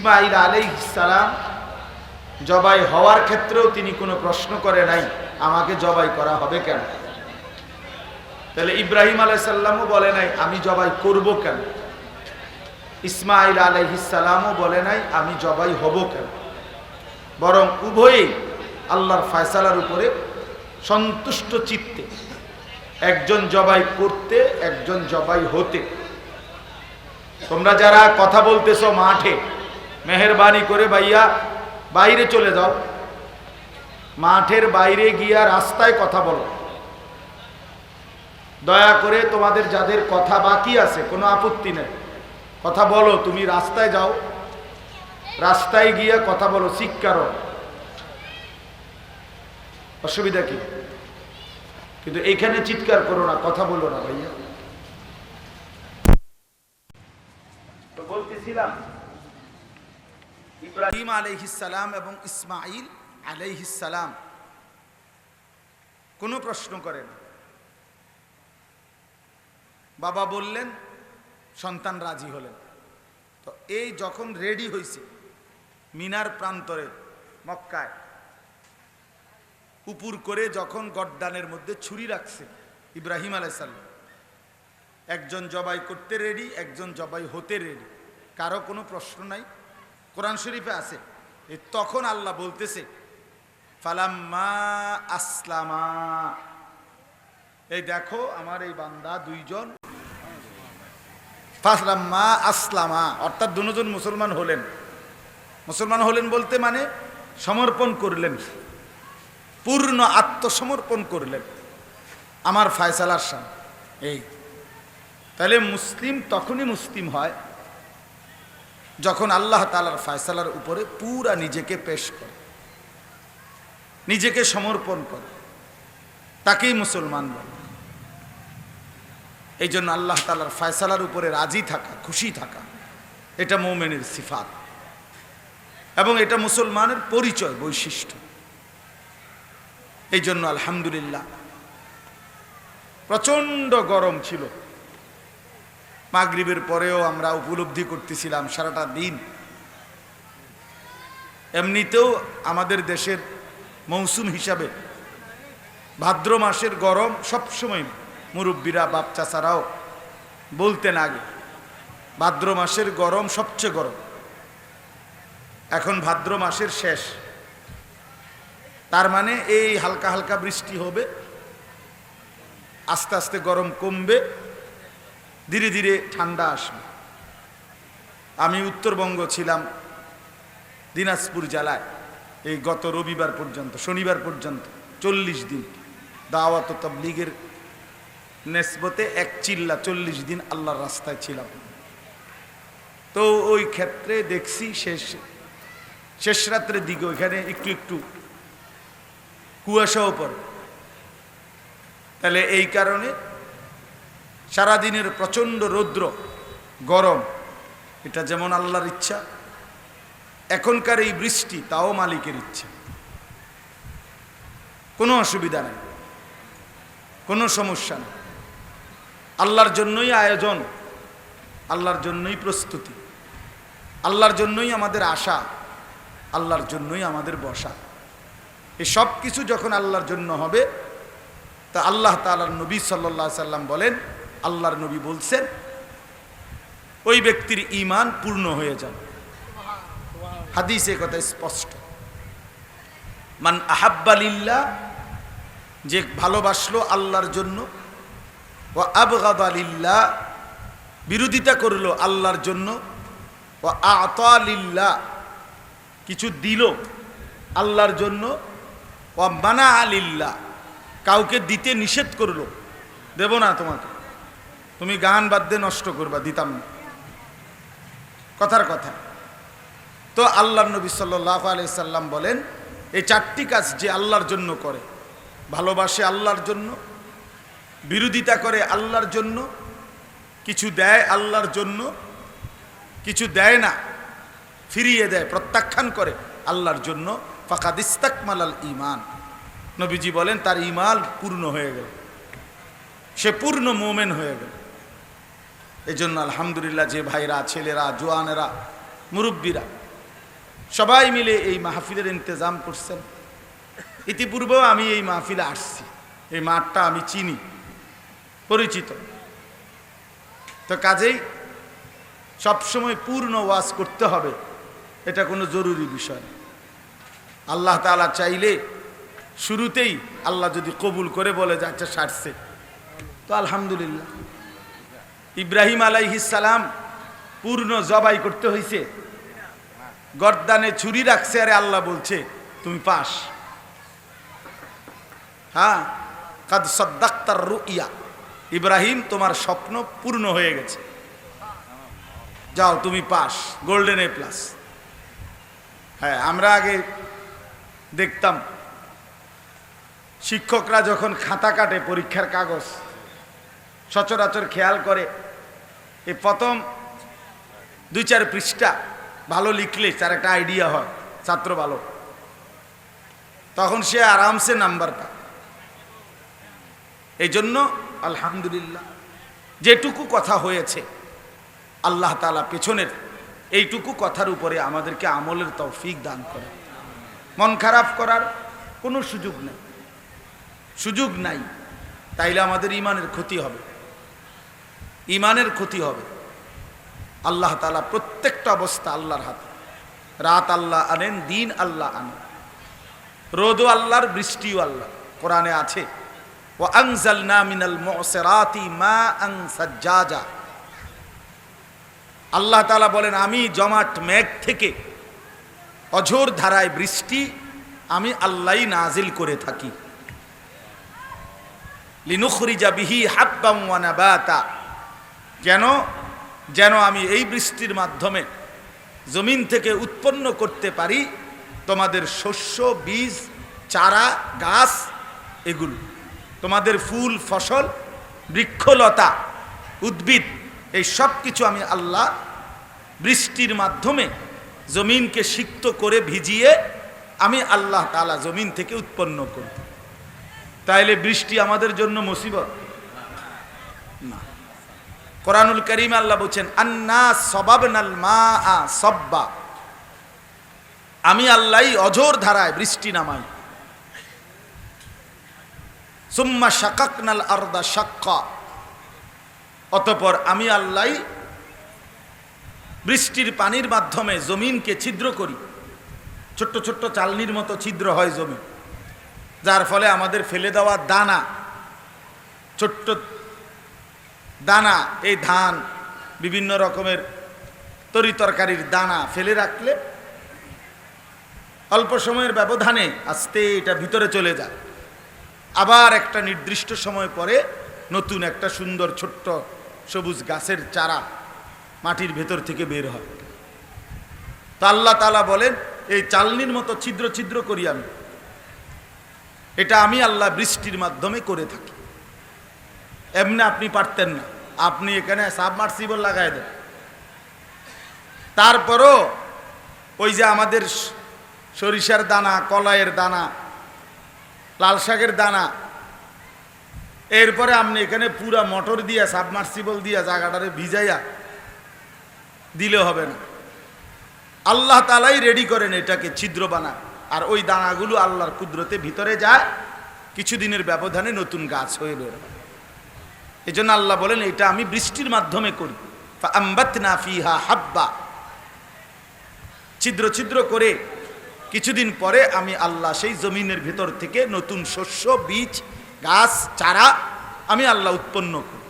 ইসমাইল আলাই সালাম জবাই হওয়ার ক্ষেত্রেও তিনি কোনো প্রশ্ন করে নাই, আমাকে জবাই করা হবে কেন? তাহলে ইব্রাহিম আলাইসাল্লামও বলে নাই, আমি জবাই করব কেন? ইসমাইল আলাইহিসালামও বলে নাই, আমি জবাই হব কেন? বরং উভয়ই আল্লাহর ফয়সালার উপরে সন্তুষ্ট চিত্তে, একজন জবাই করতে, একজন জবাই হতে। তোমরা যারা কথা বলতেছো মাঠে মেহরবানি করে ভাইয়া, বাইরে চলে যাও। মাঠের বাইরে গিয়া রাস্তায় কথা বলো। দয়া করে তোমাদের যাদের কথা বাকি আছে, কোনো আপত্তি নেই। কথা বলো, তুমি রাস্তায় যাও। রাস্তায় গিয়া কথা বলো শিক্ষারও অসুবিধা কি? কিন্তু এখানে চিৎকার করো না, কথা বলো না ভাইয়া। তো বলতেছিলাম ইব্রাহিম আলাইহিসালাম এবং ইসমাইল আলাইহিসালাম কোনো প্রশ্ন করে না বাবা বললেন, সন্তান রাজি হলেন। তো এই যখন রেডি হয়েছে মিনার প্রান্তরে, মক্কায়, উপুর করে যখন গড্ডানের মধ্যে ছুরি রাখছে ইব্রাহিম আলাইসাল্লাম একজন জবাই করতে রেডি, একজন জবাই হতে রেডি। কারও কোনো প্রশ্ন নাই? কোরআন শরীফে আছে। তখন আল্লাহ বলতেছে, ফালাম্মা আসলামা। এই দেখো, আমার এই বান্দা দুইজন। ফাসলাম্মা আসলামা। অর্থাৎ দুজন মুসলমান হলেন। মুসলমান হলেন বলতে মানে সমর্পণ করলেন। পূর্ণ আত্মসমর্পণ করলেন। আমার ফায়সালার সামনে। এই। তাহলে মুসলিম তখনই মুসলিম হয় যখন আল্লাহ তালার ফায়সালার উপরে পুরা নিজেকে পেশ করে, নিজেকে সমর্পণ করে, তাকেই মুসলমান বলে। এই জন্য আল্লাহ তালার ফায়সালার উপরে রাজি থাকা, খুশি থাকা, এটা মোমেনের সিফাত। এবং এটা মুসলমানের পরিচয়, বৈশিষ্ট্য। এই জন্য আলহামদুলিল্লাহ, প্রচণ্ড গরম ছিল। মাগরিবের পরেও আমরা উপলব্ধি করতেছিলাম সারাটা দিন। এমনিতেও আমাদের দেশের মৌসুম হিসাবে ভাদ্র মাসের গরম সবসময় মুরব্বীরা বাপ চাচারাও বলতেন আগে, ভাদ্র মাসের গরম সবচেয়ে গরম। এখন ভাদ্র মাসের শেষ। তার মানে এই হালকা হালকা বৃষ্টি হবে, আস্তে আস্তে গরম কমবে। ধীরে ধীরে ঠান্ডা আসবে। আমি উত্তরবঙ্গ ছিলাম দিনাজপুর জেলায়। এই গত রবিবার পর্যন্ত, শনিবার পর্যন্ত, চল্লিশ দিন। দাওয়াত তবলিগের নেসবতে এক চিল্লা চল্লিশ দিন আল্লাহর রাস্তায় ছিলাম। তো ওই ক্ষেত্রে দেখছি শেষ শেষ রাত্রের দিকে ওইখানে একটু একটু কুয়াশাও পড়ে। তাহলে এই কারণে সারাদিনের প্রচণ্ড রৌদ্র, গরম, এটা যেমন আল্লাহর ইচ্ছা, এখনকার এই বৃষ্টি তাও মালিকের ইচ্ছা। কোনো অসুবিধা নেই, কোনো সমস্যা নেই। আল্লাহর জন্যই আয়োজন, আল্লাহর জন্যই প্রস্তুতি, আল্লাহর জন্যই আমাদের আশা, আল্লাহর জন্যই আমাদের বসা। এই সব কিছু যখন আল্লাহর জন্য হবে, তা আল্লাহ তালার নবী সাল্লা সাল্লাম বলেন আল্লাহর নবী বলছেন, ওই ব্যক্তির ইমান পূর্ণ হয়ে যাবে। হাদিসে কথা স্পষ্ট। মান আহাব্বালিল্লা যে ভালোবাসলো আল্লাহর জন্য ও আবগাদালিল্লা বিরোধিতা করল আল্লাহর জন্য ও আতালিল্লা কিছু দিল আল্লাহর জন্য ও মানা আলিল্লা কাউকে দিতে নিষেধ করল। দেব না তোমাকে। তুমি গান বাদ্যে নষ্ট করবা, দিতাম না। কথার কথা। তো আল্লাহ নবী সাল্লাহ আলাইসাল্লাম বলেন, এই চারটি কাজ যে আল্লাহর জন্য করে, ভালোবাসে আল্লাহর জন্য, বিরোধিতা করে আল্লাহর জন্য, কিছু দেয় আল্লাহর জন্য, কিছু দেয় না, ফিরিয়ে দেয়, প্রত্যাখ্যান করে আল্লাহর জন্য, ফাকাদ ইস্তাকমালাল ইমান নবীজি বলেন, তার ইমাল পূর্ণ হয়ে গেল। সে পূর্ণ মোমেন হয়ে গেল। এই জন্য আলহামদুলিল্লাহ যে ভাইরা, ছেলেরা, জোয়ানেরা, মুরব্বীরা, সবাই মিলে এই মাহফিলের ইন্তজাম করছেন। ইতিপূর্বেও আমি এই মাহফিলে আসছি। এই মাঠটা আমি চিনি, পরিচিত। তো কাজেই সবসময় পূর্ণ ওয়াজ করতে হবে, এটা কোনো জরুরি বিষয়। আল্লাহ তাআলা চাইলে শুরুতেই আল্লাহ যদি কবুল করে বলে যে আচ্ছা সারছে। তো আলহামদুলিল্লাহ। ইব্রাহিম আলাইহিসালাম পূর্ণ জবাই করতে হয়েছে গর্দানে ছুরি রাখছে, আরে আল্লাহ বলছে, তুমি পাস। হ্যাঁ কাদ সদ্দাক্তার রুইয়া। ইব্রাহিম, তোমার স্বপ্ন পূর্ণ হয়ে গেছে। যাও, তুমি পাস। Golden A plus. হ্যাঁ আমরা আগে দেখতাম, শিক্ষকরা যখন খাতা কাটে পরীক্ষার কাগজ সচরাচর খেয়াল করে। এই প্রথম দুই চার পৃষ্ঠা ভালো লিখলে তার একটা আইডিয়া হয়, ছাত্র ভালো। তখন সে আরামসে নাম্বার পায় এই জন্য আলহামদুলিল্লাহ, যেটুকু কথা হয়েছে, আল্লাহ তালা পেছনের এইটুকু কথার উপরে আমাদেরকে আমলের তৌফিক দান করে মন খারাপ করার কোনো সুযোগ নেই। সুযোগ নাই, তাইলে আমাদের ইমানের ক্ষতি হবে। ইমানের ক্ষতি হবে। আল্লাহ তালা প্রত্যেকটা অবস্থা আল্লাহর হাতে। রাত আল্লাহ আনেন, দিন আল্লাহ আনেন। রোদও আল্লাহর, বৃষ্টিও আল্লাহ। কোরআনে আছে ও আল্লাহ তালা বলেন, আমি জমাট মেঘ থেকে অঝোর ধারায় বৃষ্টি আমি আল্লাহই নাজিল করে থাকি। লিনুখরিজা বিহি হাব্বাম ওয়া কেন যেন আমি এই বৃষ্টির মাধ্যমে জমিন থেকে উৎপন্ন করতে পারি তোমাদের শস্য, বীজ, চারা, গাছ, এগুলো। তোমাদের ফুল, ফসল, বৃক্ষলতা, উদ্ভিদ, এই সব কিছু আমি আল্লাহ বৃষ্টির মাধ্যমে জমিনকে সিক্ত করে ভিজিয়ে আমি আল্লাহ তালা জমিন থেকে উৎপন্ন করব। তাইলে বৃষ্টি আমাদের জন্য মুসিবত? না। কোরআনুল করিম আল্লাহ বলছেন, আন্না সবাব নাল মা আ সব্বা। আমি আল্লাহ অজোর ধারায় বৃষ্টি নামাই। সুম্মা শাকাক নাল আরদা শাক্কা। অতপর আমি আল্লাহ বৃষ্টির পানির মাধ্যমে জমিনকে ছিদ্র করি। ছোট্ট ছোট্ট চালনির মতো ছিদ্র হয় জমি। যার ফলে আমাদের ফেলে দেওয়া দানা ছোট্ট দানা, এই ধান বিভিন্ন রকমের তরি তরকারির দানা ফেলে রাখলে অল্প সময়ের ব্যবধানে আস্তে এটা ভিতরে চলে যায়। আবার একটা নির্দিষ্ট সময় পরে নতুন একটা সুন্দর ছোট্ট সবুজ গাছের চারা মাটির ভেতর থেকে বের হয়। তা আল্লাহ তালা বলেন, এই চালনির মতো ছিদ্র ছিদ্র করি আমি। এটা আমি আল্লাহ বৃষ্টির মাধ্যমে করে থাকি। এমনি আপনি পারতেন না। আপনি এখানে সাবমার্সিবল লাগাই দেন। তারপরও ওই যে আমাদের সরিষার দানা, কলাইয়ের দানা, লাল শাকের দানা, এরপরে আপনি এখানে পুরা মোটর দিয়া সাবমার্সিবল দিয়া জায়গাটারে ভিজাইয়া দিলে হবে না। আল্লাহ তালাই রেডি করেন এটাকে ছিদ্র বানা। আর ওই দানাগুলো আল্লাহর কুদরতে ভিতরে যায়। কিছুদিনের ব্যবধানে নতুন গাছ হয়ে বের এই জন্য আল্লাহ বলেন, এটা আমি বৃষ্টির মাধ্যমে করি। ফিহা হাব্বা। ছিদ্র ছিদ্র করে কিছুদিন পরে আমি আল্লাহ সেই জমিনের ভেতর থেকে নতুন শস্য, বীজ, গাছ, চারা আমি আল্লাহ উৎপন্ন করি।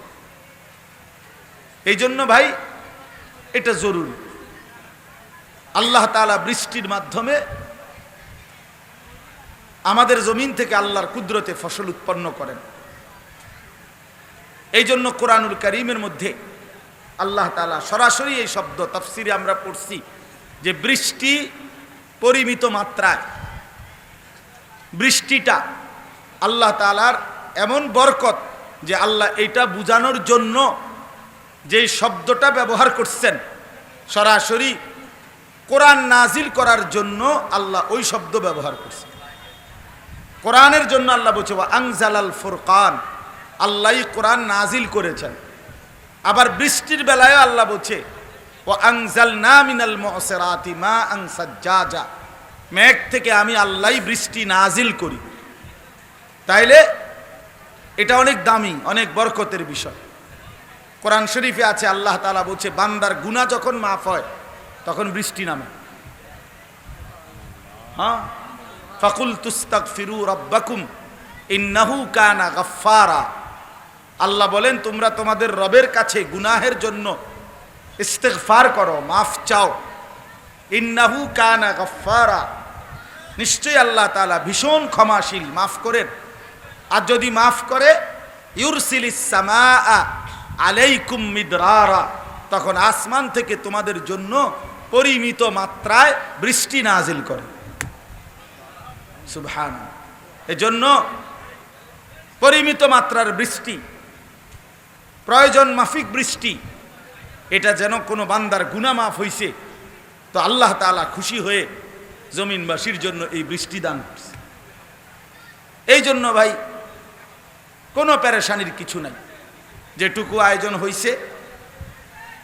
এই জন্য ভাই, এটা জরুরি। আল্লাহ তাআলা বৃষ্টির মাধ্যমে আমাদের জমিন থেকে আল্লাহর কুদরতে ফসল উৎপন্ন করেন। এই জন্য কোরআনুল করিমের মধ্যে আল্লাহ তাআলা সরাসরি এই শব্দ তফসিরে আমরা পড়ছি যে বৃষ্টি পরিমিত মাত্রায়, বৃষ্টিটা আল্লাহ তাআলার এমন বরকত যে আল্লাহ এটা বুঝানোর জন্য যে শব্দটা ব্যবহার করছেন, সরাসরি কোরআন নাজিল করার জন্য আল্লাহ ওই শব্দ ব্যবহার করছেন। কোরআনের জন্য আল্লাহ বলছে আংজালাল ফুরকান। আল্লাহ কোরআন নাজিল করেছেন। আবার বৃষ্টির বেলায় আল্লাহ বলছে ও আংজাল না মিনাল মহসেরাতি মা আংসাজ্জা মেঘ থেকে আমি আল্লাহ বৃষ্টি নাজিল করি। তাইলে এটা অনেক দামি, অনেক বরকতের বিষয়। কোরআন শরীফে আছে, আল্লাহ তালা বলছে, বান্দার গুণা যখন মাফ হয়, তখন বৃষ্টি নামে। হ্যাঁ? ফাকুল তুস্তাক ফিরু রব্বাকুম, ইন্নাহু কানা গফারা আল্লাহ বলেন, তোমরা তোমাদের রবের কাছে গুনাহের জন্য ইস্তেগফার করো, মাফ চাও। ইন্নাহু কানা গফারা নিশ্চয়ই আল্লাহ তাআলা ভীষণ ক্ষমাশীল, মাফ করেন। আর যদি মাফ করে ইউরসিল সামা আলাইকুম মিদরারা। তখন আসমান থেকে তোমাদের জন্য পরিমিত মাত্রায় বৃষ্টি নাজিল করে। সুবহান এজন্য পরিমিত মাত্রার বৃষ্টি প্রয়োজন মাফিক বৃষ্টি, এটা যেন কোনো বান্দার গুনা মাফ হইছে। তো আল্লাহ তাআলা খুশি হয়ে জমিনবাসীর জন্য এই বৃষ্টি দান করছে। এই জন্য ভাই, কোনো প্যারেশানির কিছু নাই। যেটুকু আয়োজন হইছে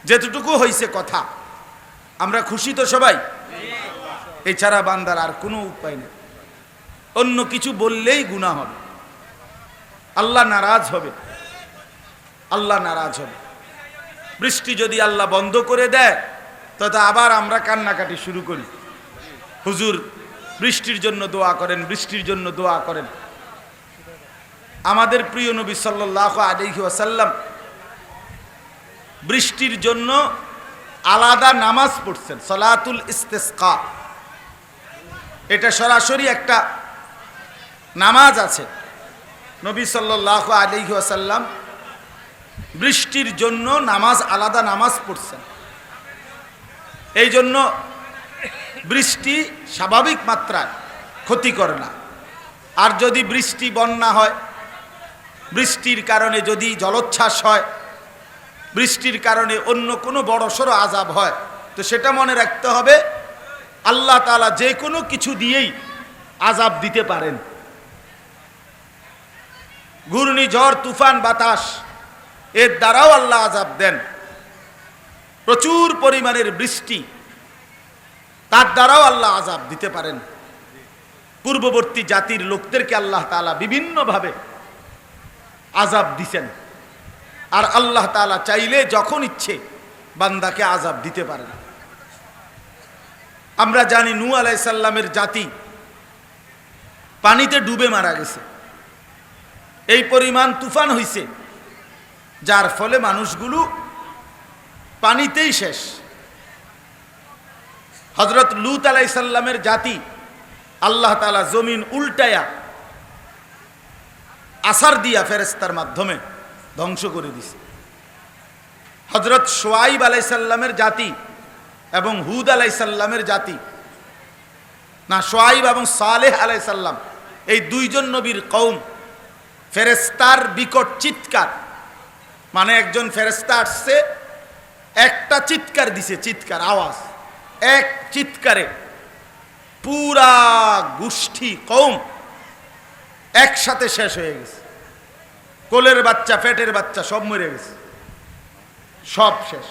যেতটুকু হইছে কথা, আমরা খুশি তো সবাই। এছাড়া বান্দার আর কোনো উপায় নেই। অন্য কিছু বললেই গুণা হবে। আল্লাহ নারাজ হবে। আল্লাহ নারাজ হবে। বৃষ্টি যদি আল্লাহ বন্ধ করে দেয় তথা আবার আমরা কান্নাকাটি শুরু করি। হুজুর, বৃষ্টির জন্য দোয়া করেন, বৃষ্টির জন্য দোয়া করেন। আমাদের প্রিয় নবী সাল্লাহ আলহি ওয়াসাল্লাম বৃষ্টির জন্য আলাদা নামাজ পড়ছেন, সলাতুল ইস্তেসকা। এটা সরাসরি একটা নামাজ আছে। নবী সাল্লাহ আলহি ওয়াসাল্লাম বৃষ্টির জন্য নামাজ আলাদা নামাজ পড়ছেন। এই জন্য বৃষ্টি স্বাভাবিক মাত্রায় ক্ষতি করে না। আর যদি বৃষ্টি বন্যা হয়, বৃষ্টির কারণে যদি জলোচ্ছ্বাস হয়, বৃষ্টির কারণে অন্য কোনো বড়সড় আজাব হয়, তো সেটা মনে রাখতে হবে, আল্লাহ তালা যে কোনো কিছু দিয়েই আজাব দিতে পারেন। ঘূর্ণিঝড়, তুফান, বাতাস এর দ্বারাও আল্লাহ আজাব দেন। প্রচুর পরিমাণের বৃষ্টি, তার দ্বারাও আল্লাহ আজাব দিতে পারেন। পূর্ববর্তী জাতির লোকদেরকে আল্লাহ তালা বিভিন্নভাবে আজাব দিছেন। আর আল্লাহ তালা চাইলে যখন ইচ্ছে বান্দাকে আজাব দিতে পারেন। আমরা জানি নু আলাইসাল্লামের জাতি পানিতে ডুবে মারা গেছে। এই পরিমাণ তুফান হইছে। যার ফলে মানুষগুলো পানিতেই শেষ। হজরত লুত আলাইসাল্লামের জাতি আল্লাহ তালা জমিন উল্টায়া আসার দিয়া ফেরেস্তার মাধ্যমে ধ্বংস করে দিছে। হজরত সোয়াইব আলাইসাল্লামের জাতি এবং হুদ আলাইসাল্লামের জাতি, না, সোয়াইব এবং সালেহ আলাইসাল্লাম এই দুইজন নবীর কৌম ফেরেস্তার বিকট চিৎকার মানে একজন ফেরেস্তা আসছে, একটা চিৎকার দিছে, চিৎকার, আওয়াজ। এক চিৎকারে। পুরা গোষ্ঠী কৌম একসাথে শেষ হয়ে গেছে। কোলের বাচ্চা, পেটের বাচ্চা সব মরে গেছে। সব শেষ।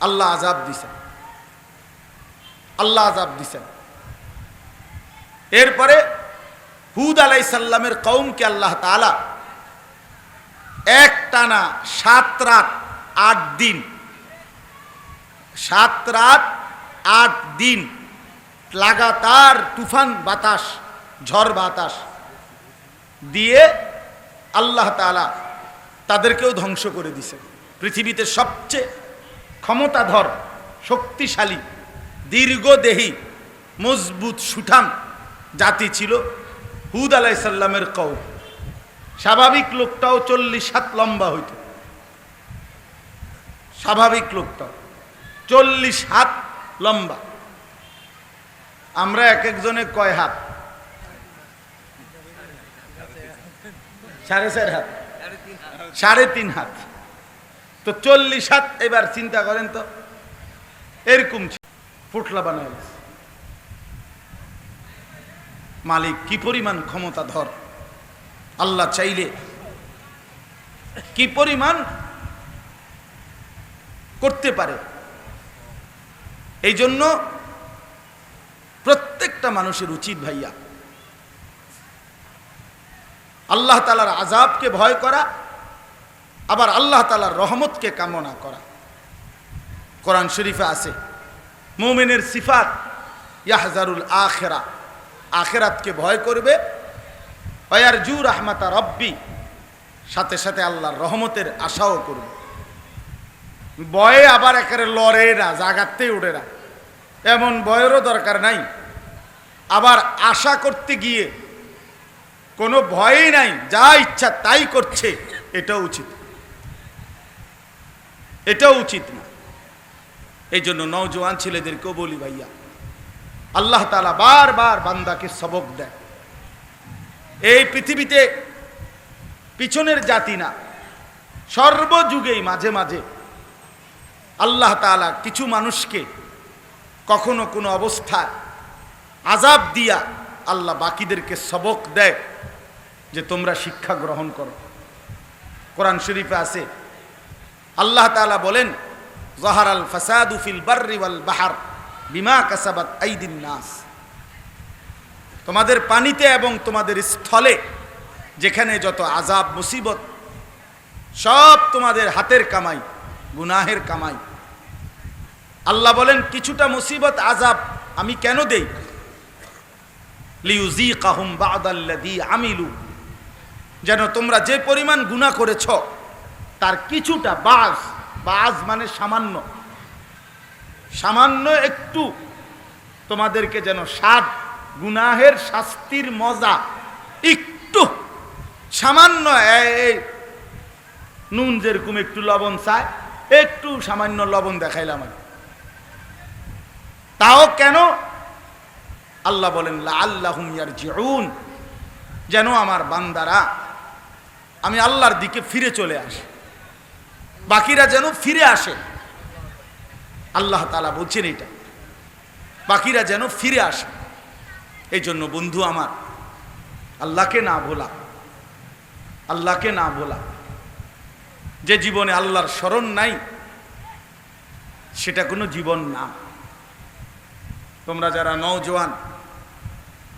আল্লাহ আজাব দিছেন। আল্লাহ আজাব দিছেন। এরপরে হুদ আলাই সাল্লামের কৌমকে আল্লাহ তালা এক টানা সাত রাত, আট দিন। সাত রাত, আট দিন। লাগাতার তুফান, বাতাস, ঝড়, বাতাস দিয়ে আল্লাহ তালা তাদেরকেও ধ্বংস করে দিছে। পৃথিবীতে সবচেয়ে ক্ষমতাধর, শক্তিশালী, দীর্ঘদেহী, মজবুত, সুঠাম জাতি ছিল হুদ আলাইসাল্লামের কৌ স্বাভাবিক লোকটাও চল্লিশ হাত লম্বা হইত। স্বাভাবিক লোকটাও চল্লিশ হাত লম্বা। আমরা এক একজনে কয় হাত? সাড়ে চার হাত। সাড়ে তিন হাত। তো চল্লিশ হাত, এবার চিন্তা করেন তো, এরকম। ফুটলা বানায়। মালিক, কি পরিমাণ ক্ষমতা ধর। আল্লাহ চাইলে। কি পরিমাণ করতে পারে? এই জন্য প্রত্যেকটা মানুষের উচিত ভাইয়া আল্লাহ তালার আজাবকে ভয় করা, আবার আল্লাহ তালার রহমতকে কামনা করা। কোরআন শরীফে আছে, মোমেনের সিফাত, ইয়াহজারুল আখেরা, আখেরাতকে ভয় করবে অয়ার জু রাহমাতা রব্বি। সাথে সাথে আল্লাহর রহমতের আশাও করবে বয়ে আবার একেবারে লড়ে না, জাগাতেই উঠে না। এমন বয়েরও দরকার নাই। আবার আশা করতে গিয়ে কোনো ভয়ই নাই, যা ইচ্ছা তাই করছে, এটাও উচিত। এটাও উচিত না। এই জন্য নওজোয়ান ছেলেদেরকেও বলি ভাইয়া, আল্লাহ তালা বারবার বান্দাকে সবক দেয় এই পৃথিবীতে পিছনের জাতি না, সর্বযুগেই মাঝে মাঝে আল্লাহ তালা কিছু মানুষকে কখনো কোনো অবস্থায় আজাব দিয়া আল্লাহ বাকিদেরকে সবক দেয় যে তোমরা শিক্ষা গ্রহণ করো। কোরআন শরীফে আছে, আল্লাহ তাআলা বলেন, জহারাল ফাসাদু ফিল বাররি ওয়াল বাহার বিমা কাসাবাত আইদিন নাস। তোমাদের পানিতে এবং তোমাদের স্থলে, যেখানে যত আজাব মুসিবত, সব তোমাদের হাতের কামাই, গুনাহের কামাই। আল্লাহ বলেন, কিছুটা মুসিবত আজাব আমি কেন দেই? লিউজি কাহুম বাদাল্লাদি আমিলু। যেন তোমরা যে পরিমাণ গুণা করেছ, তার কিছুটা বাজ বাজ মানে সামান্য। সামান্য একটু তোমাদেরকে যেন সাত গুনাহের শাস্তির মজা একটু সামান্য নুন যেরকম একটু লবণ চায়, একটু সামান্য লবণ দেখাইলাম আমি। তাও কেন? আল্লাহ বলেন আল্লাহুম ইয়ারজিউন, যেন আমার বান্দারা, আমি আল্লাহর দিকে ফিরে চলে আসে। বাকিরা যেন ফিরে আসে। আল্লাহ তালা বলছেন এটা। বাকিরা যেন ফিরে আসে। এই জন্য বন্ধু আমার, আল্লাহকে না ভোলা, আল্লাহকে না ভোলা। যে জীবনে আল্লাহর স্মরণ নাই, সেটা কোনো জীবন না। তোমরা যারা নওজোয়ান,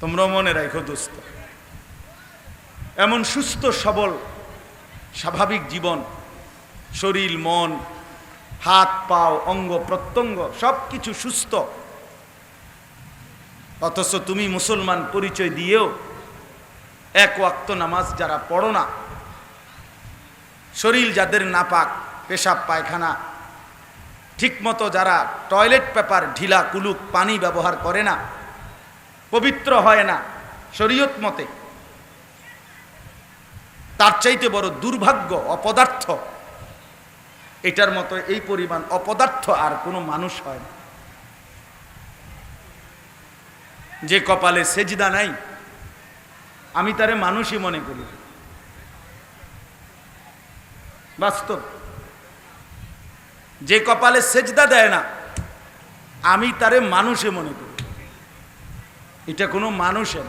তোমরাও মনে রাখো দোস্ত, এমন সুস্থ, সবল, স্বাভাবিক জীবন, শরীর, মন, হাত, পাও, অঙ্গ, প্রত্যঙ্গ সব কিছু সুস্থ। অথচ তুমি মুসলমান পরিচয় দিয়েও এক ওয়াক্ত নামাজ যারা পড়ো না, শরীর যাদের নাপাক, পেশাব, পায়খানা, ঠিকমতো যারা টয়লেট পেপার, ঢিলা কুলুক পানি ব্যবহার করে না, পবিত্র হয় না শরীয়ত মতে, তার চাইতে বড় দুর্ভাগ্য, অপদার্থ, এটার মতো এই পরিমাণ অপদার্থ আর কোনো মানুষ হয় না। যে কপালে সেজদা নাই, আমি তারে মানুষই মনে করি। বাস্তব। যে কপালে সেজদা দেয় না, আমি তারে মানুষে মনে করি। এটা কোনো মানুষের।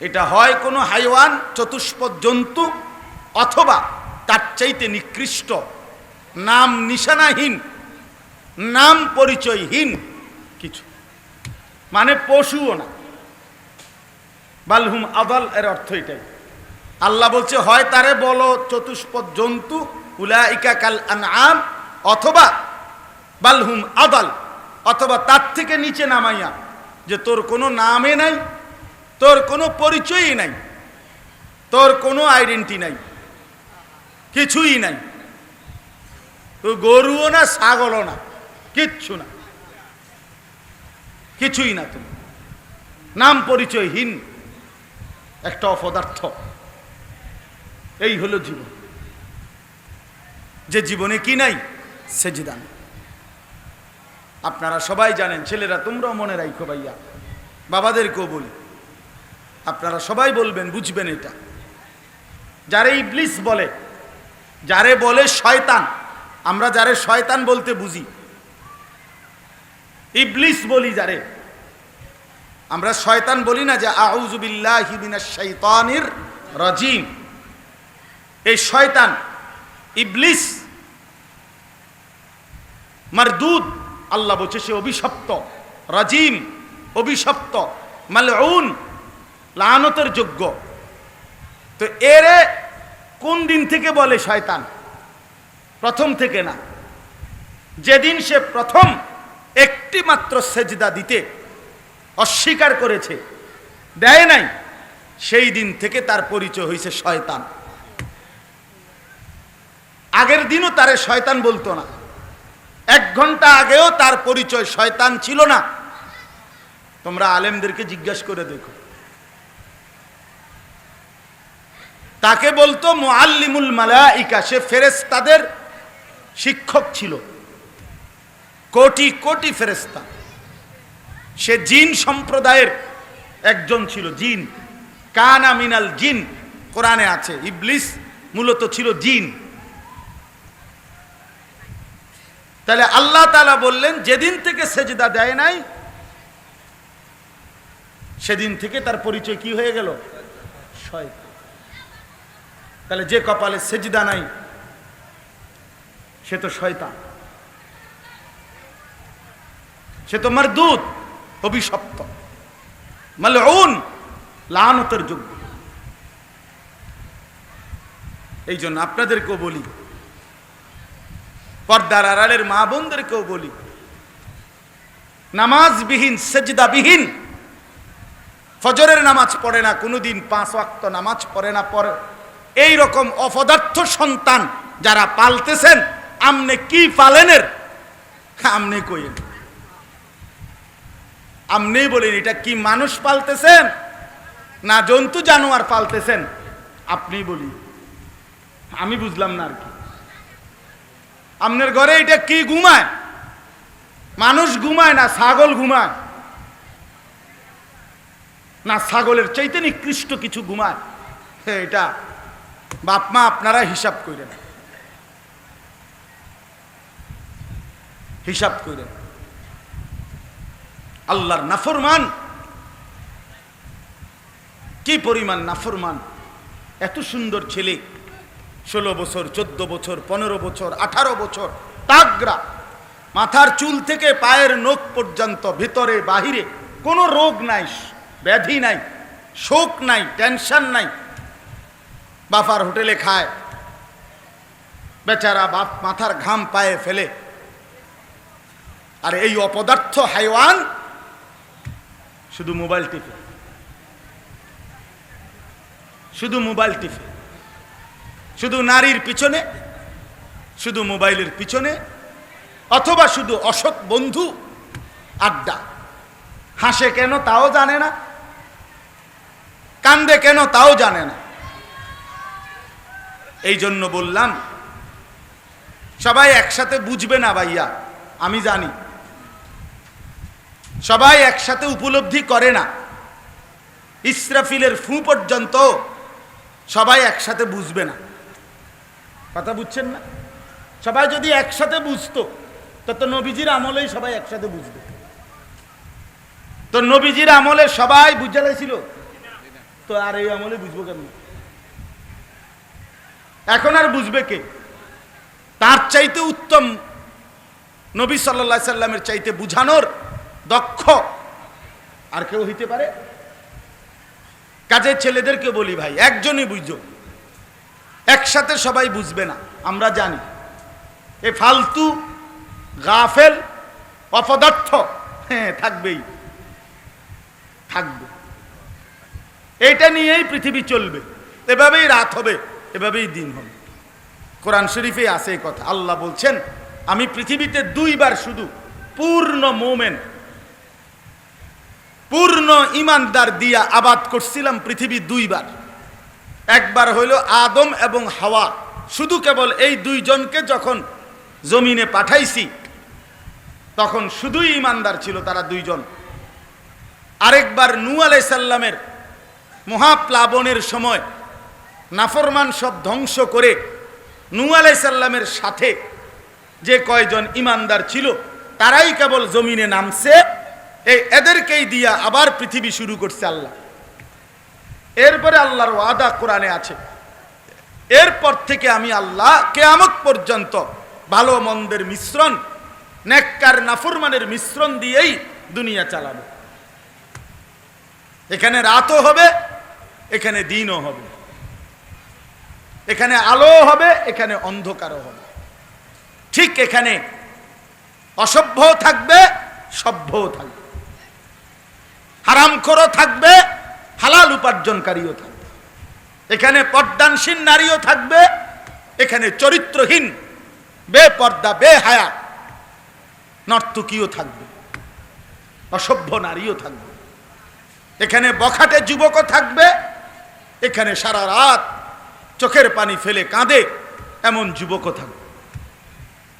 এটা হয় কোনো হাইওয়ান, চতুষ্পদ জন্তু, অথবা তার চাইতে নিকৃষ্ট, নাম নিশানাহীন, নাম পরিচয়হীন মানে পশুও না। বালহুম আদাল এর অর্থ এটাই। আল্লাহ বলছে, হয় তারে বলো, চতুষ্পদ জন্তু, উলাইকা কাল আনআম, অথবা বালহুম আদাল, অথবা তার থেকে নিচে নামাইয়া, যে তোর কোনো নামে নাই, তোর কোনো পরিচয়ই নাই, তোর কোনো আইডেন্টি নাই, কিছুই নাই। তো গরুও না, ছাগলও না, কিচ্ছু না। কিছুই না তুমি। নাম পরিচয়হীন একটা অপদার্থ। এই হলো জীবন। যে জীবনে কি নাই, সেজিদা নেই। আপনারা সবাই জানেন, ছেলেরা তোমরাও মনে রাখো ভাইয়া, বাবাদেরকেও বলি। আপনারা সবাই বলবেন, বুঝবেন এটা। যারে ইবলিস বলে, যারে বলে শয়তান, আমরা যারে শয়তান বলতে বুঝি ইবলিস বলি যারে। আমরা শয়তান বলি না যে আউজুবিল্লাহি মিনাশ শাইতানির রাজিম। এই শয়তান, ইবলিস, মারদুদ, আল্লাহ বলছে সে অভিশপ্ত, রাজিম, অভিশপ্ত, মালউন, লানতের যোগ্য। তো এরে কোন দিন থেকে বলে শয়তান? প্রথম থেকে না। যেদিন সে প্রথম একটি মাত্র সেজদা দিতে অস্বীকার করেছে। দেয় নাই। সেই দিন থেকে তার পরিচয় হয়েছে শয়তান। আগের দিনও তারে শয়তান বলতো না। এক ঘণ্টা আগেও তার পরিচয় শয়তান ছিল না। তোমরা আলেমদেরকে জিজ্ঞাসা করে দেখো। তাকে বলতো মোয়াল্লিমুল মালাইকা, সে ফেরেস্তাদের শিক্ষক ছিল। কোটি কোটি ফেরেস্তা সে জিন সম্প্রদায়ের একজন ছিল জিন। কানা মিনাল জিন, কোরআনে আছে, ইবলিস মূলত ছিল জিন। তাহলে আল্লাহ তালা বললেন, যেদিন থেকে সেজদা দেয় নাই, সেদিন থেকে তার পরিচয় কি হয়ে গেল? তাহলে যে কপালে সেজদা নাই, সে তো শয়তান। সে তো মারদুত অভিশপ্ত। মালউন, লানতের যোগ্য। এই জন্য আপনাদেরকেও বলি, পর্দার আড়ালের মা বোনদেরকেও বলি, নামাজবিহীন, সেজদাবিহীন, ফজরের নামাজ পড়ে না, কোনোদিন পাঁচ ওয়াক্ত নামাজ পড়ে না, পড়ে। এই রকম অপদার্থ সন্তান যারা পালতেছেন, আমনে কি পালেনের? আমনে কইেন আমনেই বলেন, এটা কি মানুষ পালতেছেন? না জন্তু জানোয়ার পালতেছেন? আপনি বলি। আমি বুঝলাম না আর কি। আপনার ঘরে এটা কি ঘুমায়? মানুষ ঘুমায় না, ছাগল ঘুমায়? না, ছাগলের চাইতে নিকৃষ্ট কিছু ঘুমায়? এটা বাপমা আপনারা হিসাব করেন। হিসাব করেন। আল্লাহর নাফরমান। কি পরিমাণ নাফরমান? এত সুন্দর ছেলে। ষোলো বছর, চোদ্দ বছর, পনেরো বছর, আঠারো বছর তাগরা মাথার চুল থেকে পায়ের নখ পর্যন্ত, ভিতরে, বাহিরে। কোনো রোগ নাই, ব্যাধি নাই, শোক নাই, টেনশন নাই। বাফার হোটেলে খায়। বেচারা বাপ মাথার ঘাম পায়ে ফেলে। আর এই অপদার্থ হাইওয়ান শুধু মোবাইল টিপে। শুধু মোবাইল টিপে। শুধু নারীর পিছনে, শুধু মোবাইলের পিছনে, অথবা শুধু অসৎ বন্ধু, আড্ডা। হাসে কেন তাও জানে না, কান্দে কেন তাও জানে না। এই জন্য বললাম, সবাই একসাথে বুঝবে না ভাইয়া, আমি জানি। সবাই একসাথে উপলব্ধি করে না। ইসরাফিলের ফু পর্যন্ত সবাই একসাথে বুঝবে না। কথা বুঝছেন না? সবাই যদি একসাথে বুঝতো, তো তো নবীজির আমলেই সবাই একসাথে বুঝবে। তো নবীজির আমলে সবাই বুঝে ছিল তো আর এই আমলে বুঝব কেন এখন আর বুঝবে কে? তার চাইতে উত্তম নবী সাল্লা সাল্লামের চাইতে বুঝানোর দক্ষ। আর কেউ হইতে পারে? কাজের ছেলেদেরকে বলি ভাই, একজনই বুঝো। একসাথে সবাই বুঝবে না, আমরা জানি। এ ফালতু, গাফেল, অপদার্থ। হ্যাঁ থাকবেই। থাকবে। এইটা নিয়েই পৃথিবী চলবে। এভাবেই রাত হবে, এভাবেই দিন হবে। কোরআন শরীফে আছে এই কথা। আল্লাহ বলছেন, আমি পৃথিবীতে দুইবার শুধু পূর্ণ মোমেন পূর্ণ ইমানদার দিয়া আবাদ করছিলাম পৃথিবী দুইবার। একবার হইল আদম এবং হাওয়া। শুধু কেবল এই দুইজনকে যখন জমিনে পাঠাইছি, তখন শুধুই ইমানদার ছিল তারা দুইজন। আরেকবার নু আলাইসাল্লামের মহাপ্লাবনের সময় নাফরমান সব ধ্বংস করে নু আলাইসাল্লামের সাথে যে কয়জন ইমানদার ছিল, তারাই কেবল জমিনে নামছে। এই এদেরকেই দিয়া আবার পৃথিবী শুরু করছে আল্লাহ। এরপরে আল্লাহর ওয়াদা কোরআনে আছে। এরপর থেকে আমি আল্লাহ কেয়ামত পর্যন্ত ভালো মন্দের মিশ্রণ, নেককার নাফরমানের মিশ্রণ দিয়েই দুনিয়া চালাবে। এখানে রাতও হবে, এখানে দিনও হবে। এখানে আলো হবে, এখানে অন্ধকারও হবে। ঠিক এখানে অসভ্য থাকবে, সভ্যও থাকবে। হারামখোরও থাকবে, হালাল উপার্জনকারীও থাকবে। এখানে পর্দানসীন নারীও থাকবে, এখানে চরিত্রহীন, বেপর্দা, বেহায়া, নর্তকীও থাকবে, অসভ্য নারীও থাকবে। এখানে বখাটে যুবকও থাকবে, এখানে সারা রাত চোখের পানি ফেলে কাঁদে এমন যুবকও থাকবে।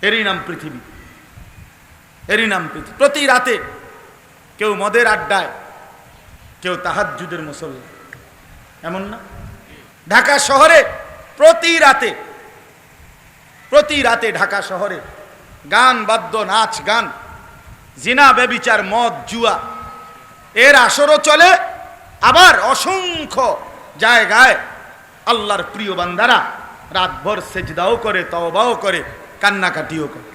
এরই নাম পৃথিবী, এরই নাম পৃথিবী। প্রতি রাতে কেউ মদের আড্ডায় কেউ তাহাজ্জুদের মুসল্লা। এমন না? ঢাকা শহরে প্রতি রাতে প্রতি রাতে ঢাকা শহরে গান, বাদ্য, নাচ, গান, জিনা বেবিচার মদ, জুয়া, এর আসরও চলে আবার অসংখ্য জায়গায় আল্লাহর প্রিয় বান্দারা রাতভর সেজদাও করে, তওবাও করে, কান্নাকাটিও করে।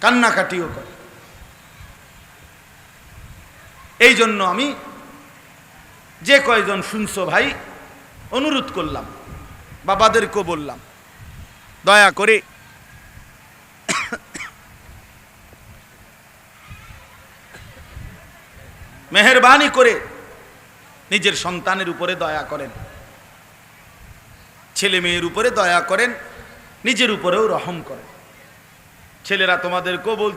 কান্নাকাটিও করে। এই জন্য আমি যে কয়জন শুনছো ভাই, অনুরোধ করলাম, বাবাদেরকেও বললাম, দয়া করে মেহরবানি করে নিজের সন্তানের উপরে দয়া করেন, ছেলে মেয়ের উপরে দয়া করেন, নিজের উপরেও রহম করেন। ছেলেরা তোমাদেরকেও বল